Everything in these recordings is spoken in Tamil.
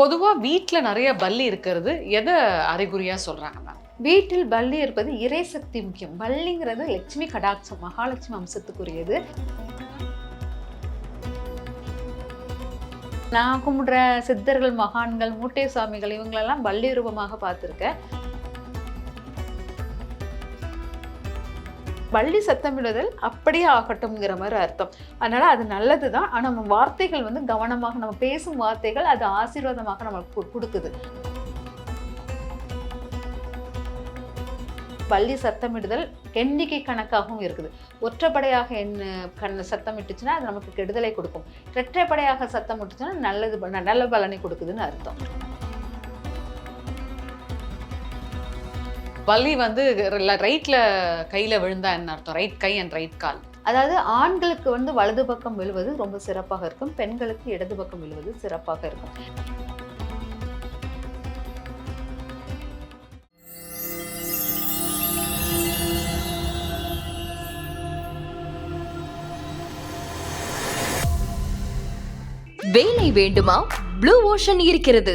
பொதுவாக வீட்டில் நிறைய பல்லி இருக்கிறது எதை அறிகுறியாக சொல்கிறாங்க மேம்? வீட்டில் பள்ளி இருப்பது இறை சக்தி முக்கியம். பள்ளிங்கிறது லட்சுமி கடாட்சம் மகாலட்சுமி அம்சத்துக்குரியது. நான் கும்பிடுற சித்தர்கள் மகான்கள் மூட்டை சுவாமிகள் இவங்களெல்லாம் பள்ளி ரூபமாக பார்த்துருக்கேன். பள்ளி சத்தமிடுதல் அப்படியே ஆகட்டும்ங்கிற மாதிரி அர்த்தம். அதனால் அது நல்லது தான் ஆனால் நம்ம வார்த்தைகள் வந்து கவனமாக நம்ம பேசும் வார்த்தைகள் அது ஆசீர்வாதமாக நம்மளுக்கு கொடுக்குது. பள்ளி சத்தமிடுதல் எண்ணிக்கை கணக்காகவும் இருக்குது. ஒற்றைப்படையாக என்ன கண் சத்தமிட்டுச்சுன்னா அது நமக்கு கெடுதலை கொடுக்கும். இரட்டைப்படையாக சத்தம் விட்டுச்சுன்னா நல்லது ப- நல்ல பலனை கொடுக்குதுன்னு அர்த்தம். பல்லி வந்து ரைட்டில் கையில் விழுந்தா என்ன அர்த்தம்? ரைட் கை அண்ட் ரைட் கால். அதாவது ஆண்களுக்கு வந்து வலது பக்கம் விழுவது ரொம்ப சிறப்பாக இருக்கும். பெண்களுக்கு இடது பக்கம் விழுவது சிறப்பாக இருக்கும். வேலை வேண்டுமா? ப்ளூ ஓஷன் இருக்கிறது.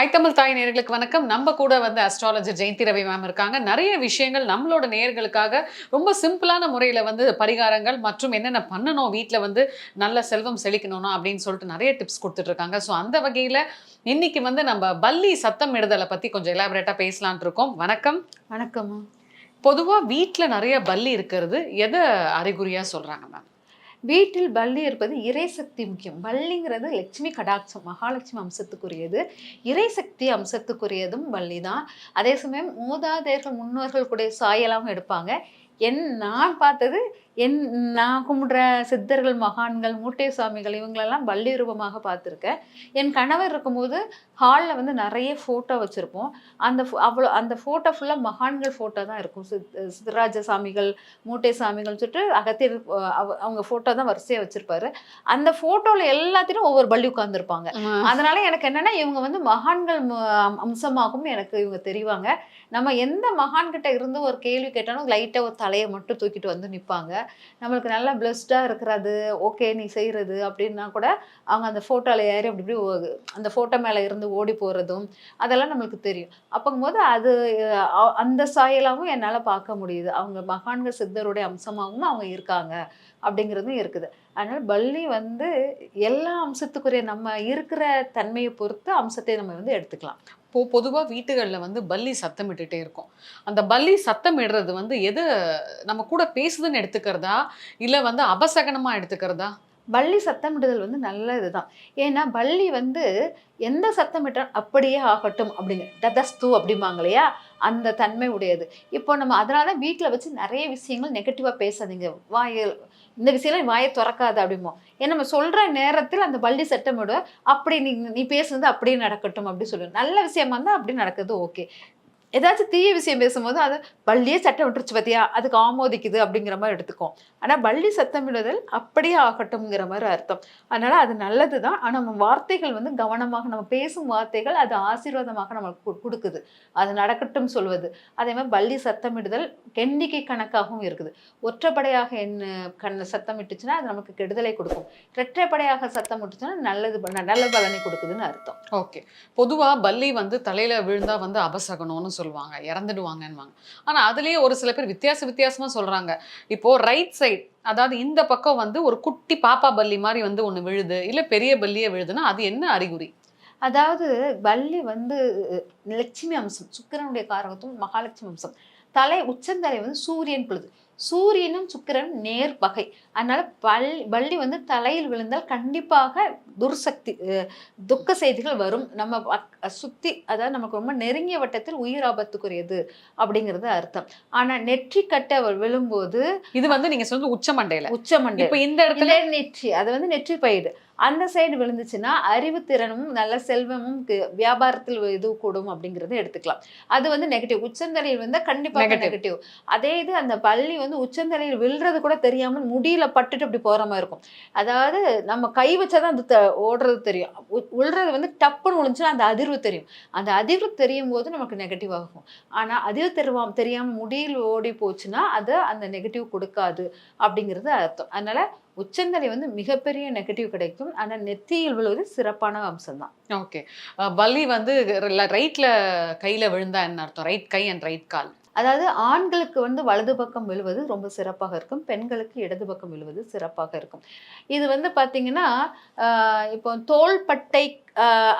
ஐத்தமிழ் தாய் நேயர்களுக்கு வணக்கம். நம்ம கூட வந்து அஸ்ட்ராலஜர் ஜெயந்தி ரவி மேம் இருக்காங்க. நிறைய விஷயங்கள் நம்மளோட நேயர்களுக்காக ரொம்ப சிம்பிளான முறையில் வந்து பரிகாரங்கள் மற்றும் என்னென்ன பண்ணணும் வீட்டில் வந்து நல்ல செல்வம் செழிக்கணும் அப்படின்னு சொல்லிட்டு நிறைய டிப்ஸ் கொடுத்துட்டு இருக்காங்க. ஸோ அந்த வகையில் இன்னைக்கு வந்து நம்ம பல்லி சத்தம் இடுதலை பற்றி கொஞ்சம் எலாபரேட்டாக பேசலாம்னு இருக்கோம். வணக்கம். வணக்கம்மா பொதுவாக வீட்டில் நிறைய பல்லி இருக்கிறது எதை அறிகுறியாக சொல்கிறாங்க மேம் வீட்டில் பள்ளி இருப்பது இறைசக்தி முக்கியம். பள்ளிங்கிறது லட்சுமி கடாட்சம் மகாலட்சுமி அம்சத்துக்குரியது. இறைசக்தி அம்சத்துக்குரியதும் பள்ளி தான். அதே சமயம் மூதாதையர்கள் முன்னோர்கள் கூட சாயலாகவும் எடுப்பாங்க. என் நான் பார்த்தது என் நான் கும்பிடுற சித்தர்கள் மகான்கள் மூட்டை சுவாமிகள் இவங்களெல்லாம் பள்ளி ரூபமாக பார்த்துருக்கேன் என் கணவர் இருக்கும்போது ஹாலில் வந்து நிறைய ஃபோட்டோ வச்சுருப்போம். அந்த அவ்வளோ அந்த ஃபோட்டோ ஃபுல்லாக மகான்கள் ஃபோட்டோ தான் இருக்கும். சித் சித்தராஜ சாமிகள் மூட்டை சாமிகள் சொல்லிட்டு அகத்தியர் அவங்க ஃபோட்டோ தான் வரிசையாக வச்சுருப்பாரு. அந்த ஃபோட்டோவில் எல்லாத்திலும் ஒவ்வொரு பள்ளி உட்காந்துருப்பாங்க அதனால எனக்கு என்னன்னா இவங்க வந்து மகான்கள் அம்சமாகவும் எனக்கு இவங்க தெரிவாங்க. நம்ம எந்த மகான்கிட்ட இருந்து ஒரு கேள்வி கேட்டாலும் லைட்டாக ஒரு தலையை மட்டும் தூக்கிட்டு வந்து நிற்பாங்க நம்மளுக்கு நல்லா பிளஸ்டாக இருக்கிறது ஓகே நீ செய்கிறது அப்படின்னா கூட அவங்க அந்த ஃபோட்டோவில் ஏறி அப்படி இப்படி அந்த ஃபோட்டோ மேலே இருந்து ஓடி போகிறதும் அதெல்லாம் நம்மளுக்கு தெரியும். அப்போங்கும்போது அது அந்த சாயலாகவும் என்னால் பார்க்க முடியுது. அவங்க மகான்கள் சித்தருடைய அம்சமாகவும் அவங்க இருக்காங்க அப்படிங்கிறதும் இருக்குது. அதனால் பள்ளி வந்து எல்லா அம்சத்துக்குரிய நம்ம இருக்கிற தன்மையை பொறுத்து அம்சத்தை நம்ம வந்து எடுத்துக்கலாம். இப்போது பொதுவாக வீட்டுகளில் வந்து பல்லி சத்தமிட்டுட்டே இருக்கும். அந்த பல்லி சத்தமிடுறது வந்து எது நம்ம கூட பேசுதுன்னு எடுத்துக்கிறதா? இல்லை வந்து அபசகனமாக எடுத்துக்கிறதா? பள்ளி சத்தமிடுதல் வந்து நல்ல இதுதான். ஏன்னா பள்ளி வந்து எந்த சத்தமிட்டால் அப்படியே ஆகட்டும் அப்படிங்க ததஸ்து அப்படிம்பாங்க இல்லையா? அந்த தன்மை உடையது. இப்போ நம்ம அதனால தான் வீட்டில் வச்சு நிறைய விஷயங்கள் நெகட்டிவாக பேசாதீங்க. வாய் இந்த விஷயம்லாம் வாயை திறக்காது அப்படிமோ ஏன்னா நம்ம சொல்கிற நேரத்தில் அந்த பள்ளி சட்டமிட அப்படி நீ நீ பேசுனது அப்படியே நடக்கட்டும் அப்படி சொல்லுவோம் நல்ல விஷயமா இருந்தால் அப்படி நடக்குது ஓகே. ஏதாச்சும் தீய விஷயம் பேசும்போது அது பள்ளியே சட்டம் விட்டுருச்சு பார்த்தியா அதுக்கு ஆமோதிக்குது அப்படிங்கிற மாதிரி எடுத்துக்கும். ஆனால் பள்ளி சத்தமிடுதல் அப்படியே ஆகட்டும்ங்கிற மாதிரி அர்த்தம். அதனால் அது நல்லது தான் ஆனால் நம்ம வார்த்தைகள் வந்து கவனமாக நம்ம பேசும் வார்த்தைகள் அது ஆசீர்வாதமாக நம்மளுக்கு கொடுக்குது. அது நடக்கட்டும் சொல்வது. அதே மாதிரி பள்ளி சத்தமிடுதல் எண்ணிக்கை கணக்காகவும் இருக்குது. ஒற்றைப்படையாக என்ன கண் சத்தமிட்டுச்சுன்னா அது நமக்கு கெடுதலை கொடுக்கும். இரட்டைப்படையாக சத்தம் விட்டுச்சுன்னா நல்லது ப- நல்ல பலனை கொடுக்குதுன்னு அர்த்தம். ஓகே. பொதுவாக பள்ளி வந்து தலையில் விழுந்தால் வந்து அபசகனம்னு சொல்லுவாங்க இறந்துடுவாங்கன்னுவாங்க. ஆனால் அதுலேயே ஒரு சில பேர் வித்தியாச வித்தியாசமாக சொல்கிறாங்க இப்போது ரைட் சைட் அதாவது இந்த பக்கம் வந்து ஒரு குட்டி பாப்பா பல்லி மாதிரி வந்து ஒன்று விழுது இல்லை பெரிய பல்லியே விழுதுன்னா அது என்ன அறிகுறி? அதாவது பள்ளி வந்து லட்சுமி அம்சம் சுக்கிரனுடைய காரகத்தும் மகாலட்சுமி அம்சம். தலை உச்சந்தலை வந்து சூரியன் பொழுது. சூரியனும் சுக்கிரன் நேர் பகை அதனால பல் வள்ளி வந்து தலையில் விழுந்தால் கண்டிப்பாக துர்சக்தி அஹ், துக்க செய்திகள் வரும். நம்ம சுத்தி அதாவது நமக்கு ரொம்ப நெருங்கிய வட்டத்தில் உயிர் ஆபத்துக்குரியது அப்படிங்கிறது அர்த்தம். ஆனா நெற்றி கட்டை விழும்போது இது வந்து நீங்கள் சொல்றது உச்சமண்டையில் உச்சமண்டை இப்போ இந்த இடத்துல நெற்றி அது வந்து நெற்றி பயிடு அந்த சைடு விழுந்துச்சுன்னா அறிவுத்திறனும் நல்ல செல்வமும் வியாபாரத்தில் இது கூடும் அப்படிங்கறத எடுத்துக்கலாம். அது வந்து நெகட்டிவ் உச்சந்தலையில் வந்து கண்டிப்பா Negative. நெகட்டிவ் அதே இது அந்த பள்ளி வந்து உச்சந்தலையில் விழுறது கூட தெரியாமல் முடியில பட்டுட்டு அப்படி போற மாதிரி இருக்கும். அதாவது நம்ம கை வச்சாதான் அது ஓடுறது தெரியும். உள்றது வந்து டப்புன்னு விழுந்துச்சுன்னா அந்த அதிர்வு தெரியும். அந்த அதிர்வு தெரியும் போது நமக்கு நெகட்டிவ் ஆகும். ஆனா அதிர்வு தெரியாம தெரியாம முடியில் ஓடி போச்சுன்னா அது அந்த நெகட்டிவ் கொடுக்காது அப்படிங்கிறது அர்த்தம். அதனால உச்சந்தலை வந்து மிகப்பெரிய நெகட்டிவ் கிடைக்கும். ஆனா நெத்தியில் விழுவது சிறப்பான அம்சம் தான் ஓகே பல்லி வந்து ரைட்ல கையில விழுந்தா என்ன அர்த்தம்? ரைட் கை அண்ட் ரைட் கால். அதாவது ஆண்களுக்கு வந்து வலது பக்கம் விழுவது ரொம்ப சிறப்பாக இருக்கும். பெண்களுக்கு இடது பக்கம் விழுவது சிறப்பாக இருக்கும். இது வந்து பார்த்தீங்கன்னா இப்போ தோள்பட்டை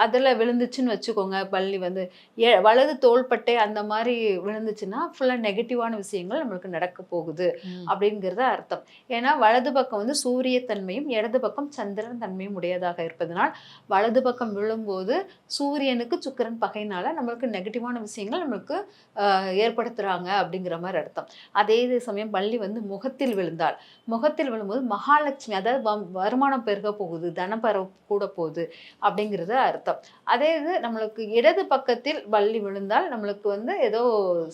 அதுல விழுந்துச்சுன்னு வச்சுக்கோங்க பள்ளி வந்து. எ- வலது தோள்பட்டை அந்த மாதிரி விழுந்துச்சுன்னா ஃபுல்லாக நெகட்டிவான விஷயங்கள் நம்மளுக்கு நடக்க போகுது அப்படிங்கிறது அர்த்தம். ஏன்னா வலது பக்கம் வந்து சூரிய தன்மையும் இடது பக்கம் சந்திரன் தன்மையும் உடையதாக இருப்பதனால் வலது பக்கம் விழும்போது சூரியனுக்கு சுக்கிரன் பகையினால நம்மளுக்கு நெகட்டிவான விஷயங்கள் நம்மளுக்கு ஆஹ், ஏற்படுத்துறாங்க அப்படிங்கிற மாதிரி அர்த்தம். அதே இது சமயம் பள்ளி வந்து முகத்தில் விழுந்தால் முகத்தில் விழும்போது மகாலட்சுமி அதாவது வம்- வருமானம் பெருக போகுது தனம் பெற கூட போகுது அப்படிங்கிறது அர்த்தம். அதே இது நம்மளுக்கு இடது பக்கத்தில் பள்ளி விழுந்தால் நம்மளுக்கு வந்து ஏதோ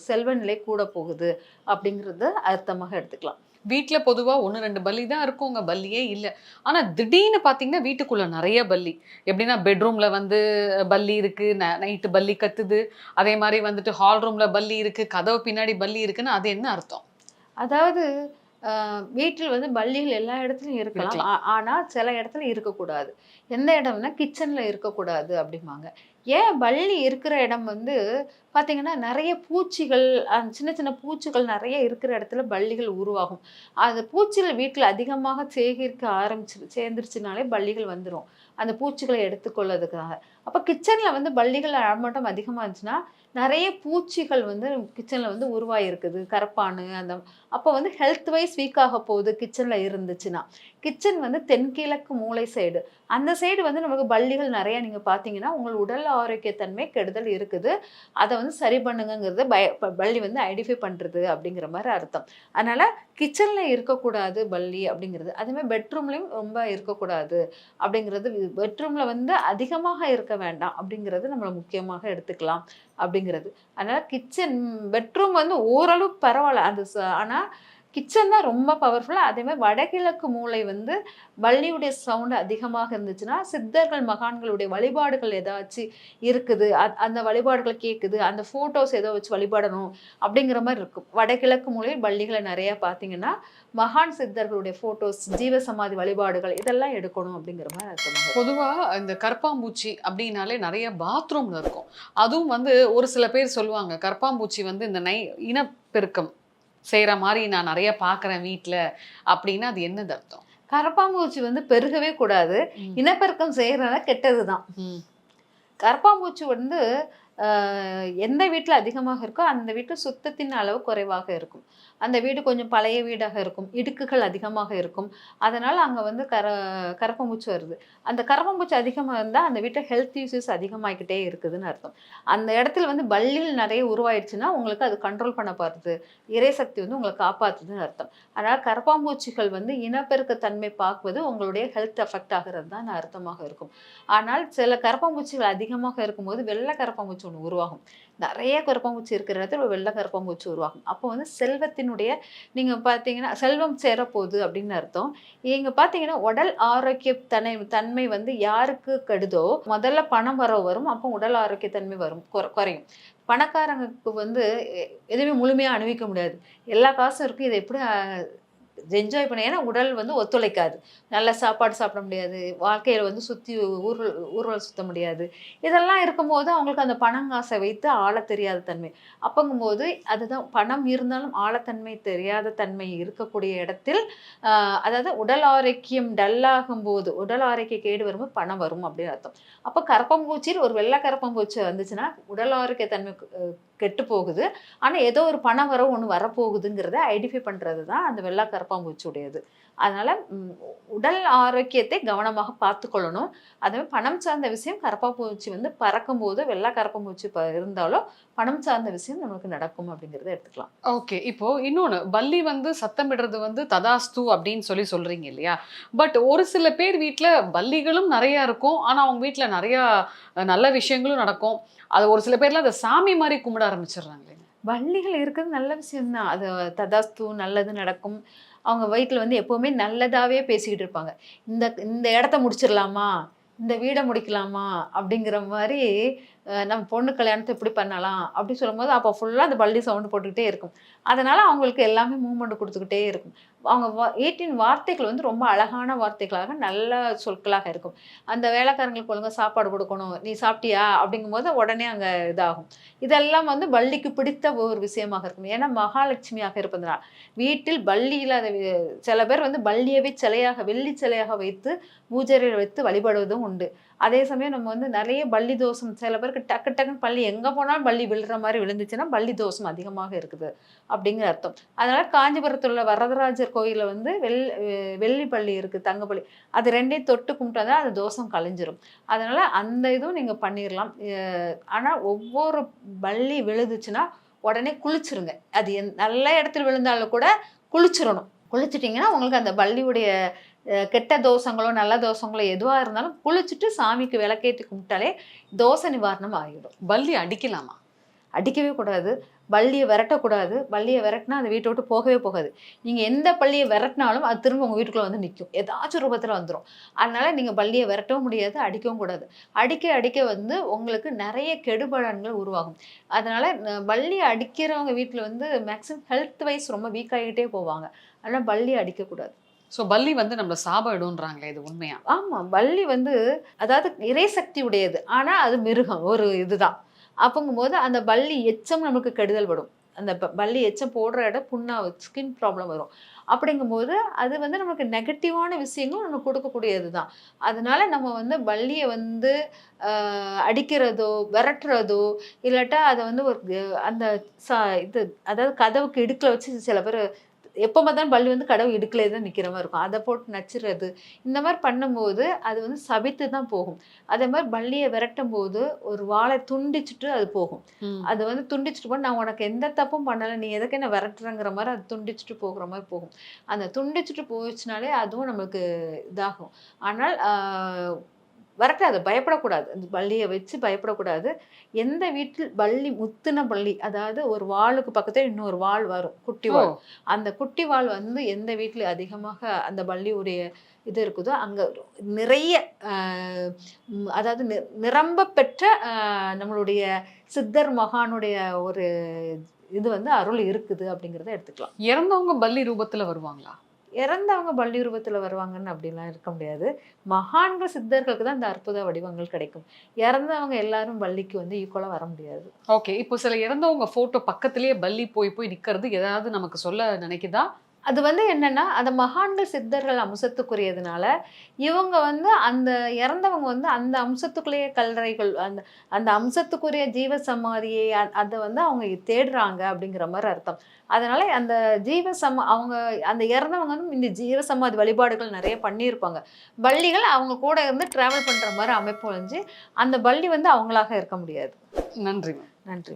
செல்வ நிலை கூட போகுது அப்படிங்கிறது அர்த்தமாக எடுத்துக்கலாம். வீட்ல பொதுவா ஒன்று ரெண்டு பல்லி தான் இருக்குங்க பல்லியே இல்லை. ஆனா திடீர்னு பாத்தீங்கன்னா வீட்டுக்குள்ள நிறைய பல்லி. எப்படின்னா பெட்ரூம்ல வந்து பல்லி இருக்கு நைட்டு பல்லி கத்துது. அதே மாதிரி வந்துட்டு ஹால் ரூம்ல பல்லி இருக்கு கதவு பின்னாடி பல்லி இருக்குன்னு அது என்ன அர்த்தம்? அதாவது வீட்டில் வந்து பள்ளிகள் எல்லா இடத்துலையும் இருக்கலாம். இருக்கலாம். ஆ- ஆனா சில இடத்துல இருக்கக்கூடாது. எந்த இடம்னா கிச்சன்ல இருக்கக்கூடாது அப்படிம்பாங்க. ஏன் பள்ளி இருக்கிற இடம் வந்து பாத்தீங்கன்னா நிறைய பூச்சிகள் சின்ன சின்ன பூச்சிகள் நிறைய இருக்கிற இடத்துல பள்ளிகள் உருவாகும். அது பூச்சிகள் வீட்டில் அதிகமாக சேகரிக்க ஆரம்பிச்சு சேர்ந்துருச்சுனாலே பள்ளிகள் வந்துடும் அந்த பூச்சிகளை எடுத்துக்கொள்ளதுக்காக அப்போ கிச்சனில் வந்து பள்ளிகள் நடமாட்டம் அதிகமாக இருந்துச்சுன்னா நிறைய பூச்சிகள் வந்து கிச்சனில் வந்து உருவாகிருக்குது கரப்பானு அந்த அப்போ வந்து ஹெல்த் வைஸ் வீக் ஆக போகுது கிச்சனில் இருந்துச்சுன்னா. கிச்சன் வந்து தென்கிழக்கு மூலை சைடு அந்த சைடு வந்து நமக்கு பள்ளிகள் நிறையா நீங்கள் பார்த்தீங்கன்னா உங்கள் உடல் ஆரோக்கியத்தன்மை கெடுதல் இருக்குது. அதை வந்து சரி பண்ணுங்கங்கிறது பய பள்ளி வந்து ஐடென்டிஃபை பண்ணுறது அப்படிங்கிற மாதிரி அர்த்தம். அதனால் கிச்சனில் இருக்கக்கூடாது பள்ளி அப்படிங்கிறது. அதுமாதிரி பெட்ரூம்லேயும் ரொம்ப இருக்கக்கூடாது அப்படிங்கிறது. பெட்ரூமில் வந்து அதிகமாக இருக்க வேண்டாம் அப்படிங்கிறது நம்மளை முக்கியமாக எடுத்துக்கலாம். அப்படிங்கிறது. அதனால் கிச்சன் பெட்ரூம் வந்து ஓரளவு பரவாயில்ல. அது ச- கிச்சன் தான் ரொம்ப பவர்ஃபுல்லாக அதேமாதிரி வடகிழக்கு மூலை வந்து வள்ளியுடைய சவுண்டு அதிகமாக இருந்துச்சுன்னா சித்தர்கள் மகான்களுடைய வழிபாடுகள் ஏதாச்சும் இருக்குது அ- அந்த வழிபாடுகள் கேட்குது அந்த ஃபோட்டோஸ் ஏதோ வச்சு வழிபடணும் அப்படிங்கிற மாதிரி இருக்கும். வடகிழக்கு மூலையில் பள்ளிகளை நிறையா பார்த்தீங்கன்னா மகான் சித்தர்களுடைய ஃபோட்டோஸ் ஜீவசமாதி வழிபாடுகள் இதெல்லாம் எடுக்கணும் அப்படிங்கிற மாதிரி இருக்கும் பொதுவாக இந்த கற்பாம்பூச்சி அப்படின்னாலே நிறைய பாத்ரூமில் இருக்கும். அதுவும் வந்து ஒரு சில பேர் சொல்லுவாங்க கற்பாம்பூச்சி வந்து இந்த நை இனப்பெருக்கம் செய்யற மாதிரி நான் நிறைய பார்க்கறேன் வீட்ல அப்படின்னா அது என்னது அர்த்தம் கரப்பாம்பூச்சி வந்து பெருகவே கூடாது. இனப்பெருக்கம் செய்யறதுனால கெட்டது தான். கரப்பாம்பூச்சி வந்து எந்த வீட்டில் அதிகமாக இருக்கோ அந்த வீட்டு சுத்தத்தின் அளவு குறைவாக இருக்கும். அந்த வீடு கொஞ்சம் பழைய வீடாக இருக்கும். இடுக்குகள் அதிகமாக இருக்கும். அதனால் அங்கே வந்து கர கரப்பம்பூச்சி வருது. அந்த கரப்பம்பூச்சி அதிகமாக இருந்தால் அந்த வீட்டில் ஹெல்த் இஷ்யூஸ் அதிகமாகிக்கிட்டே இருக்குதுன்னு அர்த்தம். அந்த இடத்துல வந்து பல்லில் நிறைய உருவாயிடுச்சுன்னா உங்களுக்கு அது கண்ட்ரோல் பண்ண பாருது இறைசக்தி வந்து உங்களை காப்பாற்றுதுன்னு அர்த்தம். அதனால் கரப்பாம்பூச்சிகள் வந்து இனப்பெருக்கத்தன்மை பார்க்குவது உங்களுடைய ஹெல்த் அஃபெக்ட் ஆகிறது தான் அர்த்தமாக இருக்கும். ஆனால் சில கரப்பாம்பூச்சிகள் அதிகமாக இருக்கும்போது வெள்ளை கரப்பாம்பூச்சி ஒன்று உருவாகும். நிறைய கரப்பாம்பூச்சி இருக்கிற இடத்துல ஒரு வெள்ளை கரப்பாம்பூச்சி உருவாகும். அப்போ வந்து செல்வத்தினுடைய நீங்கள் பார்த்தீங்கன்னா செல்வம் சேரப்போகுது அப்படின்னு அர்த்தம். இங்கே பார்த்தீங்கன்னா உடல் ஆரோக்கிய தன்மை தன்மை வந்து யாருக்கு கெடுதோ முதல்ல பணம் வர வரும் அப்போ உடல் ஆரோக்கிய தன்மை வரும் குறையும். பணக்காரங்களுக்கு வந்து எ- எதுவுமே முழுமையாக அணிவிக்க முடியாது. எல்லா காசும் இருக்கும் இதை எப்படி என்ஜாய் பண்ண ஏன்னா உடல் வந்து ஒத்துழைக்காது. நல்ல சாப்பாடு சாப்பிட முடியாது. வாழ்க்கையில் வந்து சுற்றி ஊர் ஊர்வலம் சுத்த முடியாது. இதெல்லாம் இருக்கும்போது அவங்களுக்கு அந்த பணங்காசை வைத்து ஆள தெரியாத தன்மை. அப்பங்கும்போது அதுதான் பணம் இருந்தாலும் ஆழத்தன்மை தெரியாத தன்மை இருக்கக்கூடிய இடத்தில் அதாவது உடல் ஆரோக்கியம் டல்லாகும் போது உடல் ஆரோக்கிய கேடு வரும்போது பணம் வரும் அப்படின்னு அர்த்தம். அப்போ கரப்பம்பூச்சியில் ஒரு வெள்ளை கரப்பம்பூச்சி வந்துச்சுன்னா உடல் ஆரோக்கிய தன்மை கெட்டு போகுது ஆனால் ஏதோ ஒரு பண வரவு ஒன்று வரப்போகுதுங்கிறத ஐடென்டிஃபை பண்ணுறது தான் அந்த வெள்ளை கரப்பாம்பூச்சி உடையது அதனால் உடல் ஆரோக்கியத்தை கவனமாக பார்த்துக்கொள்ளணும். அதுவே பணம் சார்ந்த விஷயம் கரப்பாம்பூச்சி வந்து பறக்கும்போது வெள்ளை கரப்பாம்பூச்சி இருந்தாலும் பணம் சார்ந்த விஷயம் நமக்கு நடக்கும் அப்படிங்கிறத எடுத்துக்கலாம். ஓகே. இப்போ இன்னொன்னு பல்லி வந்து சத்தமிடுறது வந்து ததாஸ்து அப்படின்னு சொல்லி சொல்றீங்க இல்லையா? பட் ஒரு சில பேர் வீட்ல பல்லிகளும் நிறைய இருக்கும். ஆனா அவங்க வீட்ல நிறைய நல்ல விஷயங்களும் நடக்கும். அது ஒரு சில பேர்லாம் அதை சாமி மாதிரி கும்பிட ஆரம்பிச்சிடுறாங்க வள்ளிகள் இருக்கிறது நல்ல விஷயம்தான். அது ததாஸ்து நல்லது நடக்கும். அவங்க வயிற்றில் வந்து எப்போவுமே நல்லதாகவே பேசிக்கிட்டு இருப்பாங்க. இந்த இந்த இடத்த முடிச்சிடலாமா? இந்த வீடை முடிக்கலாமா? அப்படிங்கிற மாதிரி நம்ம பொண்ணு கல்யாணத்தை இப்படி பண்ணலாம் அப்படி சொல்லும்போது அப்போ ஃபுல்லாக அந்த பள்ளி சவுண்டு போட்டுக்கிட்டே இருக்கும். அதனால் அவங்களுக்கு எல்லாமே மூமெண்ட் கொடுத்துக்கிட்டே இருக்கும். அவங்க வா எயிட்டின் வார்த்தைகள் வந்து ரொம்ப அழகான வார்த்தைகளாக நல்ல சொற்களாக இருக்கும். அந்த வேலைக்காரங்களுக்கு ஒழுங்காக சாப்பாடு கொடுக்கணும் நீ சாப்பிட்டியா? அப்படிங்கும்போது உடனே அங்கே இதாகும். இதெல்லாம் வந்து பள்ளிக்கு பிடித்த ஒரு விஷயமாக இருக்கும். ஏன்னா மகாலட்சுமியாக இருப்பதனால் வீட்டில் பள்ளி இல்லாத சில பேர் வந்து பள்ளியவே சிலையாக வெள்ளி சிலையாக வைத்து பூஜரை வைத்து வழிபடுவதும் உண்டு. அதே சமயம் நம்ம வந்து நிறைய பள்ளி தோஷம் சில பேர் பேருக்கு டக்கு டக்குன்னு பள்ளி எங்கே போனாலும் பள்ளி விழுற மாதிரி விழுந்துச்சுன்னா பள்ளி தோஷம் அதிகமாக இருக்குது அப்படிங்கிற அர்த்தம். அதனால் காஞ்சிபுரத்தில் உள்ள வரதராஜர் கோயிலில் வந்து வெள் வெள்ளி பள்ளி இருக்குது தங்கப்பள்ளி அது ரெண்டையும் தொட்டு கும்பிட்டா அது தோஷம் கழிஞ்சிரும் அதனால் அந்த இதுவும் நீங்கள் பண்ணிடலாம் ஆனால் ஒவ்வொரு பள்ளி விழுதுச்சுன்னா உடனே குளிச்சிருங்க. அது எந் நல்ல இடத்துல விழுந்தாலும் கூட குளிச்சிடணும் குளிச்சிட்டிங்கன்னா உங்களுக்கு அந்த பள்ளியுடைய கெட்ட தோஷங்களோ நல்ல தோஷங்களோ எதுவாக இருந்தாலும் குளிச்சுட்டு சாமிக்கு விளக்கேற்றி கும்பிட்டாலே தோஷ நிவாரணம் ஆகிடும் பல்லி அடிக்கலாமா? அடிக்கவே கூடாது. பள்ளியை விரட்டக்கூடாது பள்ளியை விரட்டினா அந்த வீட்டை விட்டு போகவே போகாது. நீங்கள் எந்த பள்ளியை விரட்டினாலும் அது திரும்ப உங்கள் வீட்டுக்குள்ளே வந்து நிற்கும் ஏதாச்சும் ரூபத்தில் வந்துடும் அதனால நீங்கள் பள்ளியை விரட்டவும் முடியாது அடிக்கவும் கூடாது. அடிக்க அடிக்க வந்து உங்களுக்கு நிறைய கெடுபலன்கள் உருவாகும். அதனால பள்ளியை அடிக்கிறவங்க வீட்டில் வந்து மேக்ஸிமம் ஹெல்த் வைஸ் ரொம்ப வீக் ஆகிட்டே போவாங்க. அதனால் பள்ளியை அடிக்கக்கூடாது ஸோ பல்லி வந்து நம்மள சாபம் இது உண்மையா? ஆமாம் பல்லி வந்து அதாவது இறைசக்தி உடையது ஆனால் அது மிருகம் ஒரு இதுதான். அப்போங்கும்போது அந்த பல்லி எச்சம் நமக்கு கெடுதல் படும் அந்த ப- எச்சம் போடுற இடம் புண்ணாகும் ஸ்கின் ப்ராப்ளம் வரும். அப்படிங்கும்போது அது வந்து நமக்கு நெகட்டிவான விஷயங்களும் நமக்கு கொடுக்கக்கூடியது தான் அதனால நம்ம வந்து பல்லியை வந்து அடிக்கிறதோ விரட்டுறதோ இல்லாட்டா அதை வந்து ஒரு அந்த சா இது அதாவது கதவுக்கு இடுக்கில் வச்சு சில பேர் எப்போ பார்த்தாலும் பள்ளி வந்து கடவு இடுக்கிலே தான் நிற்கிற மாதிரி இருக்கும். அதை போட்டு நச்சுறது இந்த மாதிரி பண்ணும்போது அது வந்து சபித்து தான் போகும். அதே மாதிரி பள்ளியை விரட்டும் போது ஒரு வாழை துண்டிச்சுட்டு அது போகும். அது வந்து துண்டிச்சுட்டு போய் நான் உனக்கு எந்த தப்பும் பண்ணலை நீ எதுக்கு என்ன விரட்டுறங்கிற மாதிரி அது துண்டிச்சுட்டு போகிற மாதிரி போகும். அந்த துண்டிச்சுட்டு போயிடுச்சுனாலே அதுவும் நமக்கு இதாகும். ஆனால் விரட்டாது பயப்படக்கூடாது. அந்த பள்ளியை வச்சு பயப்படக்கூடாது. எந்த வீட்டில் பள்ளி முத்துன பள்ளி அதாவது ஒரு வாளுக்கு பக்கத்துல இன்னொரு வாள் வரும் குட்டி வாள் அந்த குட்டி வாள் வந்து எந்த வீட்டில் அதிகமாக அந்த பள்ளியுடைய இது இருக்குதோ அங்கே நிறைய அதாவது நி- நிரம்ப பெற்ற ஆஹ், நம்மளுடைய சித்தர் மகானுடைய ஒரு இது வந்து அருள் இருக்குது அப்படிங்கிறத எடுத்துக்கலாம். இறந்தவங்க பல்லி ரூபத்துல வருவாங்களா? இறந்தவங்க பள்ளி வருவாங்கன்னு அப்படிலாம் இருக்க முடியாது. மகான்கள் சித்தர்களுக்கு தான் இந்த அற்புத வடிவங்கள் கிடைக்கும். இறந்தவங்க எல்லாரும் பள்ளிக்கு வந்து ஈக்குவலாக வர முடியாது. ஓகே இப்போ சில இறந்தவங்க ஃபோட்டோ பக்கத்துலேயே பள்ளி போய் போய் நிற்கிறது ஏதாவது நமக்கு சொல்ல நினைக்குதா? அது வந்து என்னன்னா அந்த மகான்கள் சித்தர்கள் அம்சத்துக்குரியதுனால இவங்க வந்து அந்த இறந்தவங்க வந்து அந்த அம்சத்துக்குள்ளேயே கல்லறைகள் அந்த அந்த அம்சத்துக்குரிய ஜீவ சமாதியை அதை வந்து அவங்க தேடுறாங்க அப்படிங்கிற மாதிரி அர்த்தம். அதனால அந்த ஜீவ சம அவங்க அந்த இறந்தவங்க வந்து இந்த ஜீவ சமாதி வழிபாடுகள் நிறைய பண்ணியிருப்பாங்க. பள்ளிகள் அவங்க கூட இருந்து டிராவல் பண்ற மாதிரி அமைப்பு ஒழிஞ்சு அந்த பள்ளி வந்து அவங்களாக இருக்க முடியாது. நன்றி மேம். நன்றி